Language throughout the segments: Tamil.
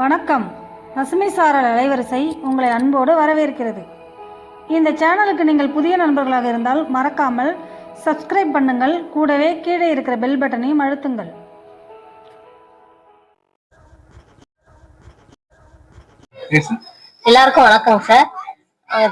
வணக்கம். பசுமை சாரல் அலைவரிசை உங்களை அன்போடு வரவேற்கிறது. இந்த சேனலுக்கு நீங்கள் புதிய நண்பர்களாக இருந்தால் மறக்காமல் சப்ஸ்கிரைப் பண்ணுங்கள். கூடவே கீழே இருக்கிற பெல் பட்டனையும் அழுத்துங்கள். எல்லாருக்கும் வணக்கம் சார்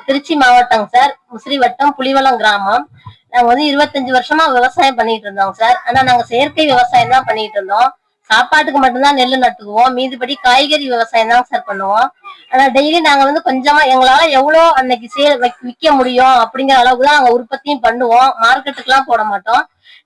திருச்சி மாவட்டம் சார் முசிறி வட்டம் புலிவலம் கிராமம். நாங்க வந்து இருபத்தஞ்சு வருஷமா விவசாயம் பண்ணிட்டு இருந்தோம் சார் ஆனா நாங்க செயற்கை விவசாயம் தான் பண்ணிட்டு இருந்தோம். சாப்பாட்டுக்கு மட்டும்தான் நெல் நட்டுக்குவோம். மீதிபடி காய்கறி விவசாயம் தான் சார் பண்ணுவோம். ஆனா டெய்லி நாங்க வந்து கொஞ்சமா எங்களால எவ்வளோ அன்னைக்கு சேல் விற்க முடியும் அப்படிங்கிற அளவுக்கு தான் நாங்க உற்பத்தியும் பண்ணுவோம். மார்க்கெட்டுக்கெல்லாம் போட மாட்டோம்.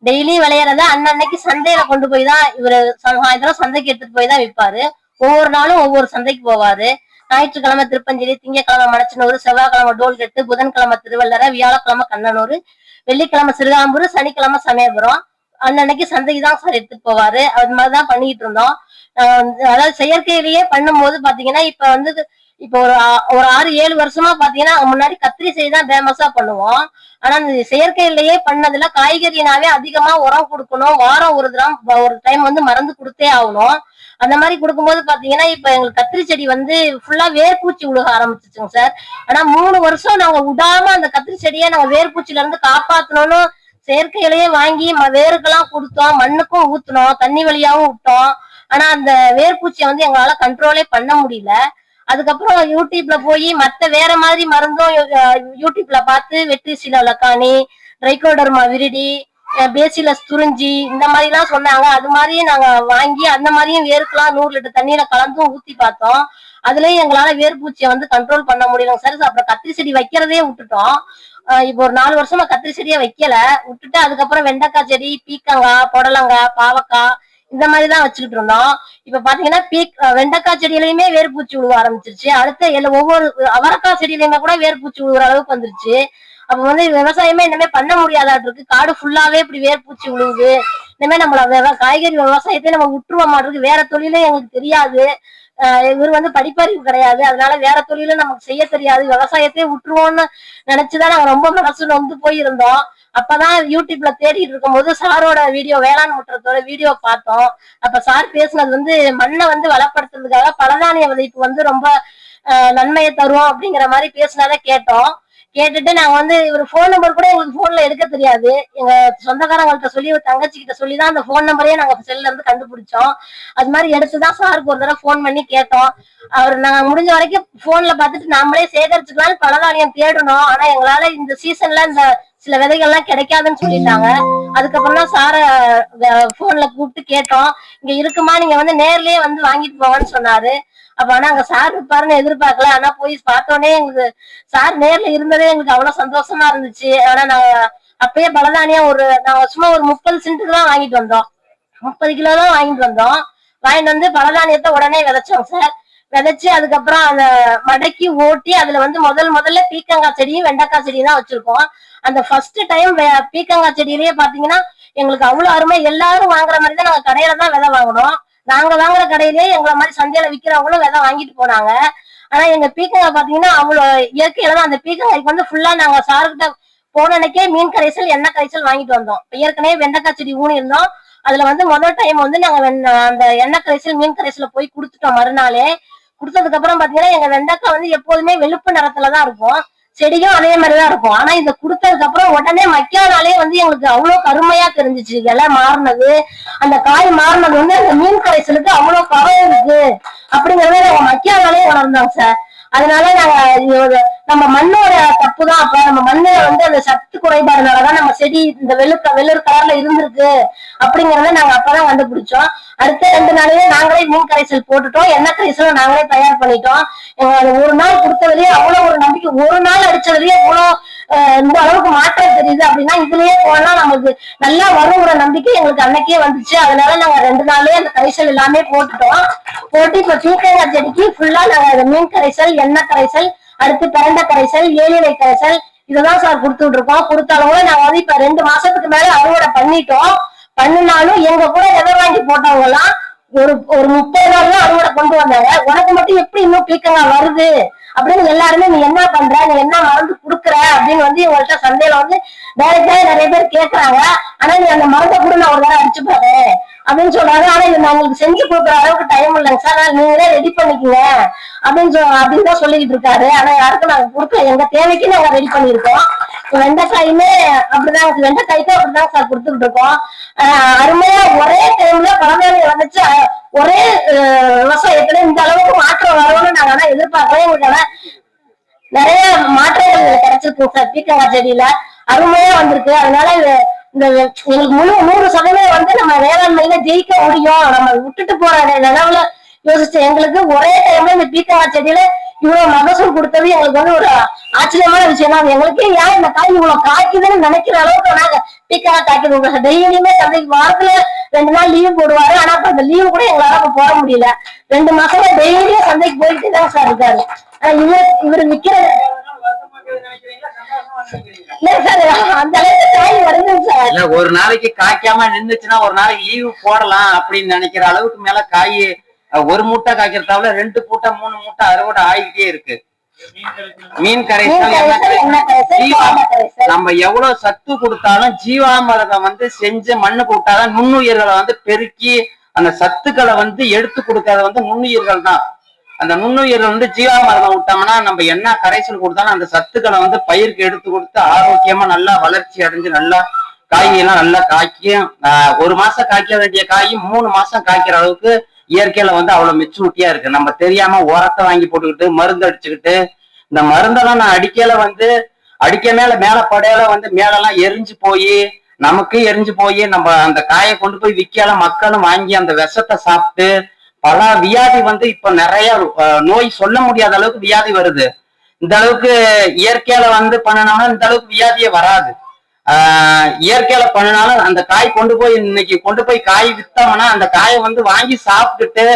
டெய்லி விளையறத அன்னன்னைக்கு சந்தையில கொண்டு போய் தான் இவரு சாயந்தரம் சந்தைக்கு எடுத்துட்டு போய் தான் விற்பாரு ஒவ்வொரு நாளும் ஒவ்வொரு சந்தைக்கு போவாரு. ஞாயிற்றுக்கிழமை திருப்பஞ்சேரி திங்கக்கிழமை மணச்சனூர் செவ்வாய்க்கிழமை டோல்கெட்டு புதன்கிழமை திருவள்ளரை வியாழக்கிழமை கண்ணனூர் வெள்ளிக்கிழமை சிறுகாம்பூர் சனிக்கிழமை சமயபுரம். அன்னன்னைக்கு சந்தைக்கு தான் சார் எடுத்துட்டு போவாரு. அது மாதிரிதான் பண்ணிட்டு இருந்தோம். அதாவது செயற்கையிலேயே பண்ணும்போது பாத்தீங்கன்னா இப்ப வந்து இப்ப ஒரு ஒரு ஆறு ஏழு வருஷமா பாத்தீங்கன்னா முன்னாடி கத்திரி செடி தான் ஃபேமஸா பண்ணுவோம். ஆனா இந்த செயற்கையிலேயே பண்ணதுல காய்கறினாவே அதிகமா உரம் கொடுக்கணும். வாரம் ஒரு தரம் ஒரு டைம் வந்து மருந்து கொடுத்தே ஆகணும். அந்த மாதிரி கொடுக்கும்போது பாத்தீங்கன்னா இப்ப எங்களுக்கு கத்திரி செடி வந்து ஃபுல்லா வேர்பூச்சி உழுக ஆரம்பிச்சிச்சுங்க சார். ஆனா மூணு வருஷம் நாங்க விடாம அந்த கத்திரி செடியை நாங்க வேர்பூச்சில இருந்து காப்பாத்தணும்னு செயற்கையிலேயே வாங்கி ம- வேருக்கெல்லாம் கொடுத்தோம் மண்ணுக்கும் ஊத்தினோம் தண்ணி வழியாவும் விட்டோம். ஆனா அந்த வேர்பூச்சியை வந்து எங்களால கண்ட்ரோலே பண்ண முடியல. அதுக்கப்புறம் யூடியூப்ல போய் மத்த வேற மாதிரி மருந்தும் யூடியூப்ல பார்த்து வெற்றி சிலக்காணி ட்ரைகோடர்மா விரிடி பேசிலஸ் துறிஞ்சி இந்த மாதிரி எல்லாம் சொன்னாங்க. அது மாதிரியும் நாங்க வாங்கி அந்த மாதிரியும் வேருக்கெல்லாம் நூறு லிட்டர் தண்ணியில கலந்தும் ஊத்தி பார்த்தோம். அதுலயும் எங்களால வேர்பூச்சியை வந்து கண்ட்ரோல் பண்ண முடியல சார் அப்புறம் கத்திரி செடி வைக்கிறதே விட்டுட்டோம். இப்போ ஒரு நாலு வருஷமா கத்திரி செடியை வைக்கல. விட்டுட்டு அதுக்கப்புறம் வெண்டைக்காய் செடி பீக்கங்காய் புடலங்காய் பாவக்காய் இந்த மாதிரி தான் வச்சுக்கிட்டு இருந்தோம். இப்ப பாத்தீங்கன்னா பீக் வெண்டைக்காய் செடியிலயுமே வேர்பூச்சி விழுவ ஆரம்பிச்சிருச்சு. அடுத்த எல்லா ஒவ்வொரு அவரைக்காய் செடியிலயுமே கூட வேர்பூச்சி விழுவுற அளவுக்கு வந்துருச்சு. அப்ப வந்து விவசாயமே இனிமே பண்ண முடியாதாட்டு இருக்கு. காடு ஃபுல்லாவே இப்படி வேர்பூச்சி விழுவுது இனிமே நம்மள விவ- காய்கறி விவசாயத்தை நம்ம விட்டுருவ மாட்டிருக்கு வேற தொழிலே எங்களுக்கு தெரியாது. இவர் வந்து படிப்பறிவு கிடையாது. அதனால வேற தொழிலும் நமக்கு செய்ய தெரியாது. விவசாயத்தையே விட்டுருவோம்னு நினைச்சுதான் நாங்க ரொம்ப மனசு நொந்து போயிருந்தோம். அப்பதான் யூடியூப்ல தேடிட்டு இருக்கும்போது சாரோட வீடியோ வேளாண் முற்றத்தோட வீடியோ பார்த்தோம். அப்ப சார் பேசுனது வந்து மண்ணை வந்து வளப்படுத்துறதுக்காக பலதானிய விதைப்பு வந்து ரொம்ப நன்மையை தரும் அப்படிங்கிற மாதிரி பேசினதை கேட்டோம். கேட்டுட்டு நாங்க வந்து இவர் ஃபோன் நம்பர் கூட எங்களுக்கு போன்ல எடுக்க தெரியாது. எங்க சொந்தக்காரங்கள்ட்ட சொல்லி ஒரு தங்கச்சி கிட்ட சொல்லி தான் அந்த ஃபோன் நம்பரையே நாங்க செல்ல இருந்து கண்டுபிடிச்சோம். அது மாதிரி எடுத்துதான் சாருக்கு ஒரு தடவை ஃபோன் பண்ணி கேட்டோம். அவர் நாங்க முடிஞ்ச வரைக்கும் போன்ல பார்த்துட்டு நாமளே சேகரிச்சுக்கலாம்னு பலதானியம் தேடணும். ஆனா எங்களால இந்த சீசன்ல இந்த சில விதைகள்லாம் கிடைக்காதுன்னு சொல்லிட்டாங்க. அதுக்கப்புறம் தான் சார போன்ல கூப்பிட்டு கேட்டோம். இங்க இருக்குமா? நீங்க வந்து நேர்லயே வந்து வாங்கிட்டு போங்கன்னு சொன்னாரு. அப்ப ஆனா அங்க சார் இருப்பாருன்னு எதிர்பார்க்கல. ஆனா போய் பார்த்தோன்னே எங்களுக்கு சார் நேர்ல இருந்ததே எங்களுக்கு அவ்வளவு சந்தோஷமா இருந்துச்சு. ஆனா நாங்க அப்பயே பலதானியா ஒரு நாங்க சும்மா ஒரு முப்பது சென்ட்டுக்கு தான் வாங்கிட்டு வந்தோம். முப்பது கிலோ தான் வாங்கிட்டு வந்தோம். வாங்கிட்டு வந்து பலதானியத்தை உடனே விதைச்சோம் சார். விதைச்சு அதுக்கப்புறம் அந்த மடக்கி ஓட்டி அதுல வந்து முதல் முதல்ல பீக்கங்காய் செடியும் வெண்டைக்காய் செடியும் தான் வச்சிருக்கோம். அந்த ஃபர்ஸ்ட் டைம் பீக்கங்காய் செடியிலேயே பாத்தீங்கன்னா எங்களுக்கு அவ்வளவு அருமை. எல்லாரும் வாங்குற மாதிரி தான் நாங்க கடையில தான் விதை வாங்கினோம். நாங்க வாங்குற கடையிலேயே எங்களை மாதிரி சந்தையில விக்கிறவங்களும் விதை வாங்கிட்டு போனாங்க. ஆனா எங்க பீக்கங்காய் பாத்தீங்கன்னா அவ்வளோ இயற்கையில தான். அந்த பீக்கங்காய்க்கு வந்து ஃபுல்லா நாங்க சாருக்கிட்ட போன அன்னைக்கே மீன் கரைசல் எண்ணெய் கரைசல் வாங்கிட்டு வந்தோம். ஏற்கனவே வெண்டைக்காய் செடி ஊனி இருந்தோம் அதுல வந்து முதல் டைம் வந்து நாங்க அந்த எண்ணெய் கரைசல் மீன் கரைசல போய் கொடுத்துட்டோம் மறுநாளே. கொடுத்ததுக்கு அப்புறம் பாத்தீங்கன்னா எங்க வெண்டைக்காய் வந்து எப்போதுமே வெளுப்பு நிறத்துலதான் இருக்கும். செடியும் அதே மாதிரிதான் இருக்கும். ஆனா இத கொடுத்ததுக்கு அப்புறம் உடனே மக்கியானாலே வந்து எங்களுக்கு அவ்வளவு கருமையா தெரிஞ்சுச்சு. இலை மாறினது அந்த காய் மாறினது வந்து அந்த மீன் கரைசலுக்கு அவ்வளவு பவர் இருக்கு. அப்படிங்கறத நாங்க மக்கியானாலே உணர்ந்தோம் சார். அதனால நாங்க ஒரு நம்ம மண்ணோட தப்பு தான் அப்ப. நம்ம மண்ணுல வந்து அந்த சத்து குறைபாடுனாலதான் நம்ம செடி இந்த வெளுக்க வெள்ளூர் கலர்ல இருந்திருக்கு அப்படிங்கறத நாங்க அப்பதான் கண்டுபிடிச்சோம். அடுத்த ரெண்டு நாளையே நாங்களே மீன் கரைசல் போட்டுட்டோம். எண்ணெய் கரைசலும் நாங்களே தயார் பண்ணிட்டோம். அது ஒரு நாள் கொடுத்ததுலயே அவ்வளவு ஒரு நம்பிக்கை. ஒரு நாள் அடிச்சதுலயே இவ்வளவு இந்த அளவுக்கு மாற்றம் தெரியுது அப்படின்னா இதுலயே போனா நமக்கு நல்லா வருங்கிற நம்பிக்கை எங்களுக்கு அன்னைக்கே வந்துச்சு. அதனால நாங்க ரெண்டு நாளே அந்த கரைசல் எல்லாமே போட்டுட்டோம். போட்டு இப்ப பீக்கங்காய் செடிக்கு ஃபுல்லா நாங்க அந்த மீன் கரைசல் எண்ணெய் கரைசல் அடுத்து பிரண்ட கரைசல் ஏழிலை கரைசல் இததான் சார் கொடுத்துட்டு இருக்கோம் கொடுத்தாலும் கூட நாங்க வந்து இப்ப ரெண்டு மாசத்துக்கு மேல அறுவடை பண்ணிட்டோம். பண்ணினாலும் எங்க கூட விதை வாங்கி போட்டவங்க எல்லாம் ஒரு ஒரு முப்பது நாள் தான் அறுவடை கொண்டு வந்தாங்க. உனக்கு மட்டும் எப்படி இன்னும் பீக்கங்காய் வருது? அப்படின்னு எல்லாருமே நீ என்ன பண்ற? நீ என்ன மருந்து குடுக்குற? அப்படின்னு வந்து இவங்கள்ட்ட சந்தையில வந்து டைரக்டா நிறைய பேர் கேக்குறாங்க. ஆனா நீ அந்த மருந்தை கூட நான் ஒரு தடவை அடிச்சு பாரு அப்படின்னு சொன்னாங்க. ஆனா இது நான் உங்களுக்கு செஞ்சு கொடுக்குற அளவுக்கு டைம் இல்லைங்க சார். நான் நீங்களே ரெடி பண்ணிக்கோங்க அப்படின்னு சொல் அப்படின்னு தான் சொல்லிக்கிட்டு இருக்காரு. ஆனா யாருக்கும் நாங்க கொடுக்கல. எங்க தேவைக்கு நாங்க ரெடி பண்ணிருக்கோம் வெண்டைக்காயுமே அப்படிதான் வெண்டைக்காய்க்கும் அப்படிதான் சார் கொடுத்துக்கிட்டு இருக்கோம். அருமையா ஒரே டைம்ல பழமையான வந்துச்சு. ஒரே விவசாயத்துல இந்த அளவுக்கு மாற்றம் வரும்னு நாங்க ஆனா எதிர்பார்க்கவே எங்களுக்கு ஆனா நிறைய மாற்றங்கள் கிடைச்சிருக்கு சார். பீக்கங்காய் செடியில அருமையா வந்திருக்கு. அதனால இது இந்த எங்களுக்கு முழு நூறு சதவீதம் வந்து நம்ம வேளாண்மையில ஜெயிக்க முடியும். நம்ம விட்டுட்டு போற நிலவுல யோசிச்சு எங்களுக்கு ஒரே டைம்ல இந்த பீக்கங்காய் செடியில இவ்வளவு மகசூல் கொடுத்தது எங்களுக்கு வந்து ஒரு ஆச்சரியமான விஷயம் தான் எங்களுக்கே ஏன் இந்த காய் இவ்வளவு காய்க்குதுன்னு நினைக்கிற அளவுக்கு நாங்க பீக்கங்காய் காய்க்குது. டெய்லியுமே சந்தைக்கு வாரத்துல ரெண்டு நாள் லீவ் போடுவாரு. ஆனா இப்ப அந்த லீவு கூட எங்களால இப்ப போட முடியல. ரெண்டு மாசமா டெய்லியும் சந்தைக்கு போயிட்டு தான் சார் இருக்காரு. ஆனா இவர் இவர் நிக்கிற ஒரு நாளைக்கு காய்க்காம நின்னுச்சுன்னா ஒரு நாளைக்கு லீவு போடலாம் அப்படின்னு நினைக்கிற அளவுக்கு மேல காய் ஒரு மூட்டை காய்க்கிறதாவில ரெண்டு மூட்டை மூணு மூட்டை அறுவடை ஆகிட்டே இருக்கு. மீன் கரைசல் கரைசல். நம்ம எவ்வளவு சத்து கொடுத்தாலும் ஜீவாமிரதம் வந்து செஞ்சு மண்ணு கொடுத்தாதான் நுண்ணுயிர்களை வந்து பெருக்கி அந்த சத்துக்களை வந்து எடுத்து கொடுக்கறது வந்து நுண்ணுயிர்கள் தான். அந்த நுண்ணுயிர் வந்து ஜீவா மரணம் விட்டோம்னா நம்ம என்ன கரைசல் கொடுத்தாலும் அந்த சத்துக்களை வந்து பயிருக்கு எடுத்து கொடுத்து ஆரோக்கியமா நல்லா வளர்ச்சி அடைஞ்சு நல்லா காய்கறியெல்லாம் நல்லா காய்க்கும். ஆஹ் ஒரு மாசம் காய்க்க வேண்டிய காய் மூணு மாசம் காய்க்கிற அளவுக்கு இயற்கையில வந்து அவ்வளவு மெச்சூரிட்டியா இருக்கு. நம்ம தெரியாம உரத்தை வாங்கி போட்டுக்கிட்டு மருந்து அடிச்சுக்கிட்டு இந்த மருந்தெல்லாம் நான் அடிக்கையில வந்து அடிக்க மேல மேல படையில வந்து மேலெல்லாம் எரிஞ்சு போய் நமக்கு எரிஞ்சு போய் நம்ம அந்த காயை கொண்டு போய் விற்கல மக்களும் வாங்கி அந்த விஷத்தை சாப்பிட்டு பல வியாதி வந்து இப்ப நிறைய நோய் சொல்ல முடியாத அளவுக்கு வியாதி வருது. இந்த அளவுக்கு இயற்கையில வந்து பண்ணனோம்னா இந்த அளவுக்கு வியாதியே வராது. ஆஹ் இயற்கையில பண்ணினாலும் அந்த காய் கொண்டு போய் இன்னைக்கு கொண்டு போய் காய் வித்தோம்னா அந்த காயை வந்து வாங்கி சாப்பிட்டுட்டு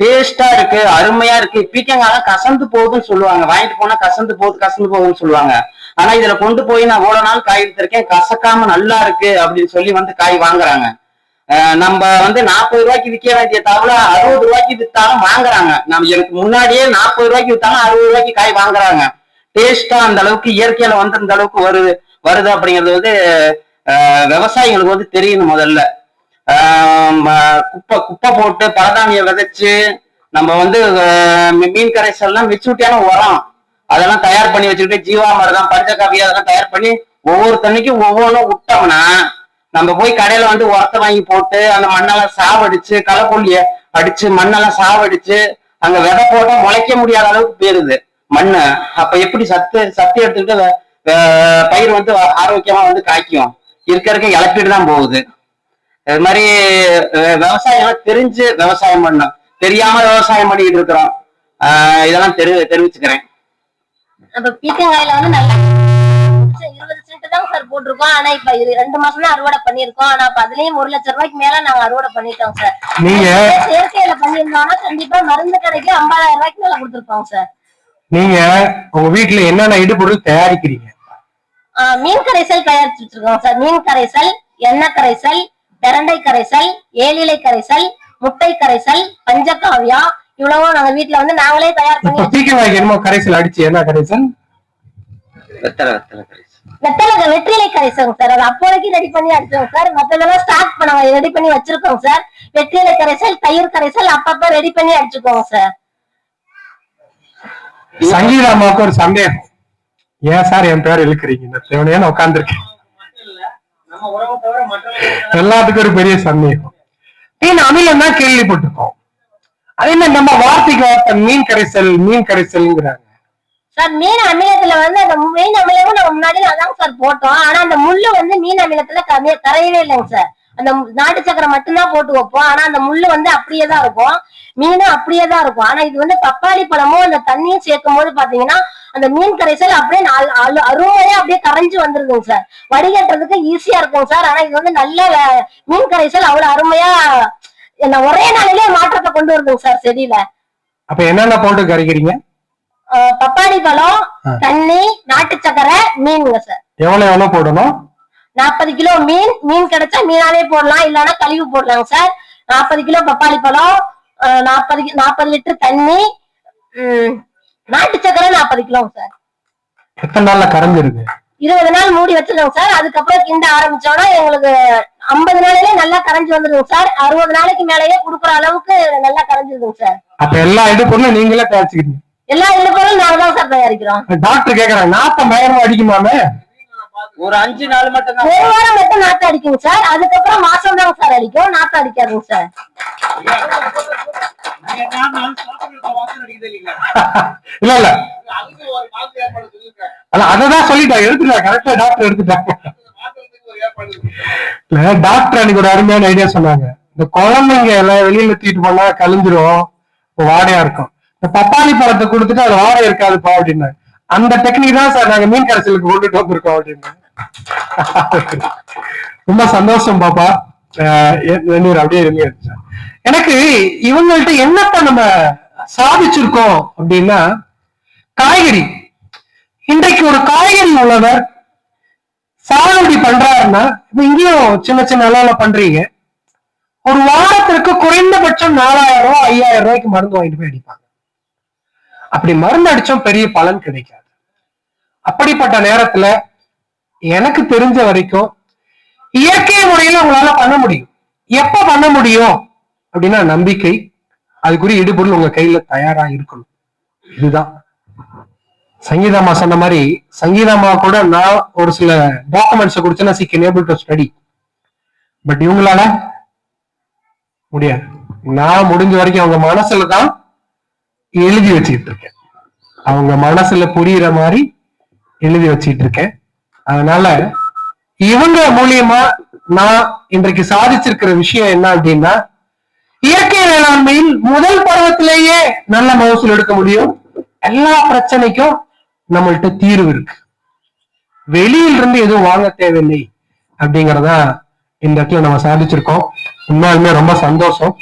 டேஸ்டா இருக்கு அருமையா இருக்கு. பீக்கங்காலாம் கசந்து போகுதுன்னு சொல்லுவாங்க. வாங்கிட்டு போனா கசந்து போகுது கசந்து போகுதுன்னு சொல்லுவாங்க. ஆனா இதுல கொண்டு போய் நான் இவ்வளவு நாள் காய் வித்திருக்கேன் கசக்காம நல்லா இருக்கு அப்படின்னு சொல்லி வந்து காய் வாங்குறாங்க. ஆஹ் நம்ம வந்து நாற்பது ரூபாய்க்கு விற்க வேண்டிய தவிர அறுபது ரூபாய்க்கு வித்தாலும் வாங்குறாங்க. நம்ம எனக்கு முன்னாடியே நாற்பது ரூபாய்க்கு வித்தாலும் அறுபது ரூபாய்க்கு காய் வாங்குறாங்க. டேஸ்டா அந்த அளவுக்கு இயற்கையில வந்து இந்த அளவுக்கு வருது வருது அப்படிங்கிறது வந்து விவசாயிகளுக்கு வந்து தெரியணும் முதல்ல. குப்பை குப்பை போட்டு பரதானியை விதைச்சு நம்ம வந்து மீன் கரைசல்லாம் மெச்சூரிட்டியான உரம் அதெல்லாம் தயார் பண்ணி வச்சுக்கிட்டு ஜீவாமரம் பஞ்சகாவியம் அதெல்லாம் தயார் பண்ணி ஒவ்வொரு தண்ணிக்கும் ஒவ்வொன்றும் விட்டோம்னா நம்ம போய் கடையில வந்து உரத்தை வாங்கி போட்டு அந்த மண்ணெல்லாம் சாவடிச்சு களைக்கொல்லிய அடிச்சு மண்ணெல்லாம் சாவடிச்சு அங்க விதை போட்டா முளைக்க முடியாத அளவுக்கு போயிருது மண்ணு. அப்ப எப்படி சத்து சத்து எடுத்துக்கிட்டு பயிர் வந்து ஆரோக்கியமா வந்து காய்க்கும். இருக்க இருக்க இழப்பிட்டு தான் போகுது. இது மாதிரி விவசாயம் தெரிஞ்சு விவசாயம் பண்ணும் தெரியாம விவசாயம் பண்ணிக்கிட்டு இருக்கிறோம். ஆஹ் இதெல்லாம் தெரி தெரிவிச்சுக்கிறேன். அப்ப பீக்கங்காயில வந்து நல்லா தான் சார் போட்டிருக்கோம். ஆனா இப்ப இது ரெண்டு மாசம் தான் அறுவடை பண்ணிருக்கோம் ஆனா இப்ப அதுலயும் ஒரு லட்சம் ரூபாய்க்கு மேல நாங்க அறுவடை பண்ணிட்டோம் சார் நீங்க செயற்கையில பண்ணியிருந்தோம்னா கண்டிப்பா மருந்து கடைக்கு ஐம்பதாயிரம் ரூபாய்க்கு மேல கொடுத்துருப்போம் சார் நீங்க உங்க வீட்டுல என்னென்ன இடுபொருள் தயாரிக்கிறீங்க? மீன் கரைசல் தயாரிச்சு வச்சிருக்கோம் சார் மீன் கரைசல் எண்ணெய் கரைசல் பிரண்டை கரைசல் ஏலிலை கரைசல் முட்டை கரைசல் பஞ்சகாவியா இவ்வளவும் நாங்க வீட்டுல வந்து நாங்களே தயார் பண்ணி கரைசல் அடிச்சு என்ன கரைசல்? வெத்தலை வெத்தலை கரைசல். வெத்தலை வெற்றிலை கரைசல் சார். அது அப்போதைக்கு ரெடி பண்ணி அடிச்சோம் சார். மத்ததெல்லாம் ஸ்டாக் பண்ண ரெடி பண்ணி வச்சிருக்கோம் சார். வெற்றிலை கரைசல் தயிர் கரைசல் அப்பப்ப ரெடி பண்ணி அடிச்சுக்கோங்க சார். சங்கீதா அம்மாவுக்கு ஒரு சந்தேகம். ஏன் சார் என் பேர் இழுக்கிறீங்க? இந்த தேவனையான உட்காந்துருக்கேன் எல்லாத்துக்கும் ஒரு பெரிய சந்தேகம். மீன் அமிலம் தான் கேள்விப்பட்டிருக்கோம். அதே மாதிரி நம்ம வார்த்தைக்கு வார்த்தை மீன் கரைசல் மீன் கரைசல்ங்கிறாங்க மீன் அமிலத்துல வந்து அந்த மீன் அமிலமும் நம்ம முன்னாடி அதாங்க சார் போட்டோம். ஆனா அந்த முள்ளு வந்து மீன் அமிலத்துல கம்மியா கரையவே இல்லைங்க சார் அந்த நாட்டு சக்கரை மட்டும்தான் போட்டு வைப்போம். ஆனா அந்த முள்ளு வந்து அப்படியே தான் இருக்கும். மீனும் அப்படியே தான் இருக்கும். ஆனா இது வந்து பப்பாளி பழமும் அந்த தண்ணியும் சேர்க்கும் போது பாத்தீங்கன்னா அந்த மீன் கரைசல் அப்படியே அருமையா அப்படியே கரைஞ்சு வந்துருதுங்க சார் வடிகட்டுறதுக்கு ஈஸியா இருக்குங்க சார் ஆனா இது வந்து நல்ல மீன் கரைசல் அவ்வளவு அருமையா என்ன ஒரே நாளிலே மாற்றத்தை கொண்டு வருதுங்க சார் செடியில. அப்ப என்னென்ன போட்டு கரைக்கிறீங்க? பப்பாளி பழம். தண்ணி நாட்டு சக்கரை மீனுங்க சார் எவ்வளவு எவ்வளவு போடணும்? நாற்பது கிலோ மீன். மீன் கிடைச்சா மீனாவே போடலாம். இல்லைன்னா கழிவு போடலாங்க சார் நாற்பது கிலோ பப்பாளி பழம் நாற்பது நாற்பது லிட்டர் தண்ணி நாட்டு சக்கரை நாற்பது கிலோங்க சார் எத்தனை நாள்ல கரைஞ்சிருது இருபது நாள் மூடி வச்சிருக்கோங்க சார் அதுக்கப்புறம் கிண்ட ஆரம்பிச்சோம்னா எங்களுக்கு ஐம்பது நாளையிலே நல்லா கரைஞ்சு வந்துருங்க சார் அறுபது நாளைக்கு மேலேயே குடுக்குற அளவுக்கு நல்லா கரைஞ்சிருதுங்க சார் அப்ப எல்லா இடுப்புகளும் நீங்களே தயாரிச்சுக்கிறீங்க எல்லா இடுப்புகளும் நாங்க தான் சார் தயாரிக்கிறோம். டாக்டர் கேக்குறாங்க. நாத்தம் பயங்கரமா அடிக்குமாமே? ஒரு அஞ்சு நாள் மட்டும் ஒரு வாரம் மட்டும் நாத்து அடிக்குங்க சார். அதுக்கப்புறம் மாசம் தாங்க சார் அடிக்கும். நாத்து அடிக்காதுங்க சார். இல்ல இல்ல. அல்ல அததான் சொல்லிட்டாங்க எடுத்துட்டாங்க கரெக்டா டாக்டர் எடுத்துட்டாங்க. இல்ல டாக்டர் அன்னைக்கு ஒரு அருமையான ஐடியா சொன்னாங்க. இந்த குழந்தைங்க எல்லாம் வெளியில தூக்கிட்டு போனா கழிஞ்சிரும். வாடையா இருக்கும். பப்பாளி பழத்தை கொடுத்துட்டு அது வாடை இருக்காதுப்பா அப்படின்னா அந்த டெக்னிக் தான் சார் நாங்க மீன் கரைச்சலுக்கு கொண்டுட்டு வந்திருக்கோம் அப்படின்னு ரொம்ப சந்தோஷம் பாப்பா. அஹ் அப்படியே இருங்க எனக்கு இவங்கள்ட்ட என்னத்த நம்ம சாதிச்சிருக்கோம் அப்படின்னா காய்கறி. இன்றைக்கு ஒரு காய்கறி உள்ளவர் சாகுபடி பண்றாருன்னா இப்ப இங்கேயும் சின்ன சின்ன அளவுல பண்றீங்க. ஒரு வாரத்திற்கு குறைந்தபட்சம் நாலாயிரம் ரூபாய் ஐயாயிரம் ரூபாய்க்கு மருந்து வாங்கிட்டு போய் அடிப்பாங்க. அப்படி மருந்து அடிச்சோம் பெரிய பலன் கிடைக்காது. அப்படிப்பட்ட நேரத்துல எனக்கு தெரிஞ்ச வரைக்கும் இயற்கை முறையில உங்களால பண்ண முடியும். எப்ப பண்ண முடியும்? அப்படின்னா நம்பிக்கை அதுக்குரிய இடுபொருள் உங்க கையில தயாரா இருக்கணும். இதுதான். சங்கீதாமா சொன்ன மாதிரி சங்கீதாமா கூட நான் ஒரு சில டாக்குமெண்ட்ஸ் கொடுத்து நான் can able to study but இவங்களால முடியாது. நான் முடிஞ்ச வரைக்கும் அவங்க மனசுல தான் எழுதி வச்சுட்டு இருக்கேன் அவங்க மனசுல புரியுற மாதிரி எழுதி வச்சிட்டு இருக்கேன் அதனால இவங்க மூலியமா நான் இன்றைக்கு சாதிச்சிருக்கிற விஷயம் என்ன அப்படின்னா இயற்கை வேளாண்மையில் முதல் பருவத்திலேயே நல்ல மகசூல் எடுக்க முடியும். எல்லா பிரச்சனைக்கும் நம்மள்ட்ட தீர்வு இருக்கு. வெளியில இருந்து எதுவும் வாங்க தேவையில்லை அப்படிங்கறத இந்த இடத்துல நம்ம சாதிச்சிருக்கோம். உண்மையாலுமே ரொம்ப சந்தோஷம்.